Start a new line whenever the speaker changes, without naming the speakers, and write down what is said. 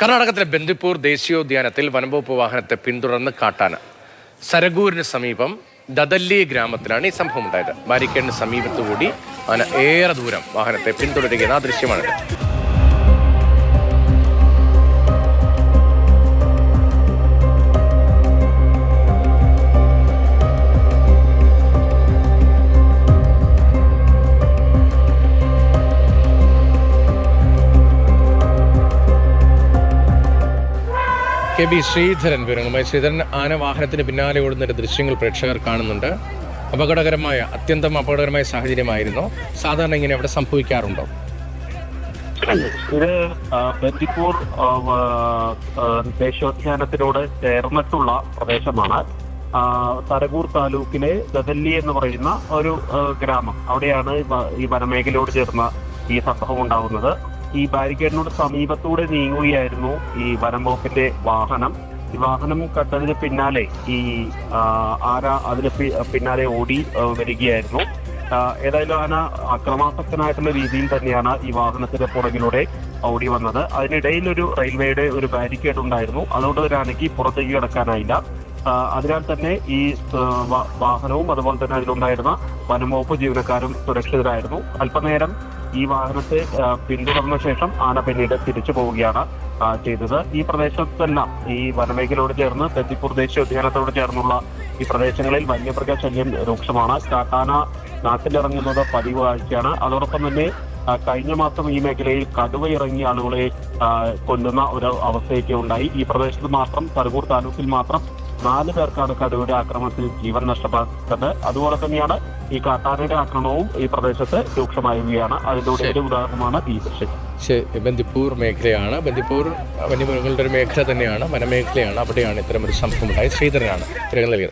കർണാടകത്തിലെ ബന്ദിപ്പൂർ ദേശീയോദ്യാനത്തിൽ വനംവകുപ്പ് വാഹനത്തെ പിന്തുടർന്ന് കാട്ടാന. സരഗൂരിന് സമീപം ദദല്ലി ഗ്രാമത്തിലാണ് ഈ സംഭവം ഉണ്ടായത് ബാരിക്കേഡിന് സമീപത്തുകൂടി ആന ഏറെ ദൂരം വാഹനത്തെ പിന്തുടരുകയെന്ന ദൃശ്യമാണിത്. കെ ബി ശ്രീധരൻ വിവരങ്ങളുമായി. ശ്രീധരൻ ആന വാഹനത്തിന് പിന്നാലെ ഓടുന്നതിന്റെ ദൃശ്യങ്ങൾ പ്രേക്ഷകർ കാണുന്നുണ്ട്. അപകടകരമായ അത്യന്തം അപകടകരമായ സാഹചര്യമായിരുന്നു. സാധാരണ ഇങ്ങനെ അവിടെ സംഭവിക്കാറുണ്ടോ?
ഇത് ബന്ദിപ്പൂർ ദേശോദ്യാനത്തിനോട് ചേർന്നിട്ടുള്ള പ്രദേശമാണ്. തരകൂർ താലൂക്കിലെ ദദല്ലി എന്ന് പറയുന്ന ഒരു ഗ്രാമം. അവിടെയാണ് ഈ വനമേഖലയോട് ചേർന്ന ഈ സംഭവം ഉണ്ടാകുന്നത്. ഈ ബാരിക്കേഡിനോട് സമീപത്തൂടെ നീങ്ങുകയായിരുന്നു ഈ വനം വകുപ്പിന്റെ വാഹനം. ഈ വാഹനം കണ്ടതിന് പിന്നാലെ ഈ ആരാ അതിന് പിന്നാലെ ഓടി വരികയായിരുന്നു. ഏതായാലും ആന അക്രമാസക്തനായിട്ടുള്ള രീതിയിൽ തന്നെയാണ് ഈ വാഹനത്തിന്റെ പുറകിലൂടെ ഓടി വന്നത്. അതിനിടയിൽ ഒരു റെയിൽവേയുടെ ഒരു ബാരിക്കേഡ് ഉണ്ടായിരുന്നു. അതുകൊണ്ട് ഒരു ആനയ്ക്ക് പുറത്തേക്ക് കിടക്കാനായില്ല. അതിനാൽ തന്നെ ഈ വാഹനവും അതുപോലെ തന്നെ അതിലുണ്ടായിരുന്ന വനംവകുപ്പ് ജീവനക്കാരും സുരക്ഷിതരായിരുന്നു. അല്പനേരം ഈ വാഹനത്തെ പിന്തുടർന്ന ശേഷം ആന പിന്നീട് തിരിച്ചു പോവുകയാണ് ചെയ്തത്. ഈ പ്രദേശത്തെല്ലാം ഈ വനമേഖലയോട് ചേർന്ന് തെത്തിപ്പൂർ ദേശീയ ഉദ്യാനത്തോട് ചേർന്നുള്ള ഈ പ്രദേശങ്ങളിൽ വന്യമൃഗ ശല്യം രൂക്ഷമാണ്. കാട്ടാന നാട്ടിലിറങ്ങുന്നത് പതിവ് കാഴ്ചയാണ് അതോടൊപ്പം തന്നെ കഴിഞ്ഞ മാസം ഈ മേഖലയിൽ കടുവ ഇറങ്ങിയ ആളുകളെ കൊല്ലുന്ന ഒരു അവസ്ഥയൊക്കെ ഉണ്ടായി. ഈ പ്രദേശത്ത് മാത്രം തലകൂർ താലൂക്കിൽ മാത്രം നാല് പേർക്കാണ് കടുവയുടെ ആക്രമണത്തിൽ ജീവൻ നഷ്ടപ്പെട്ടത്. അതുപോലെ തന്നെയാണ് ഈ കാട്ടാനയുടെ ആക്രമണവും ഈ പ്രദേശത്ത് രൂക്ഷമായുകയാണ് അതിന്റെ ഒരു ഉദാഹരണമാണ് ഈ ദൃശ്യം.
ശരി. ബന്ദിപ്പൂർ മേഖലയാണ്. ബന്ദിപ്പൂർ വന്യമൃഗങ്ങളുടെ ഒരു മേഖല തന്നെയാണ് വനമേഖലയാണ്. അവിടെയാണ് ഇത്തരം ഒരു സംഭവം ഉണ്ടായത്. ശ്രീധരനാണ് നൽകിയത്.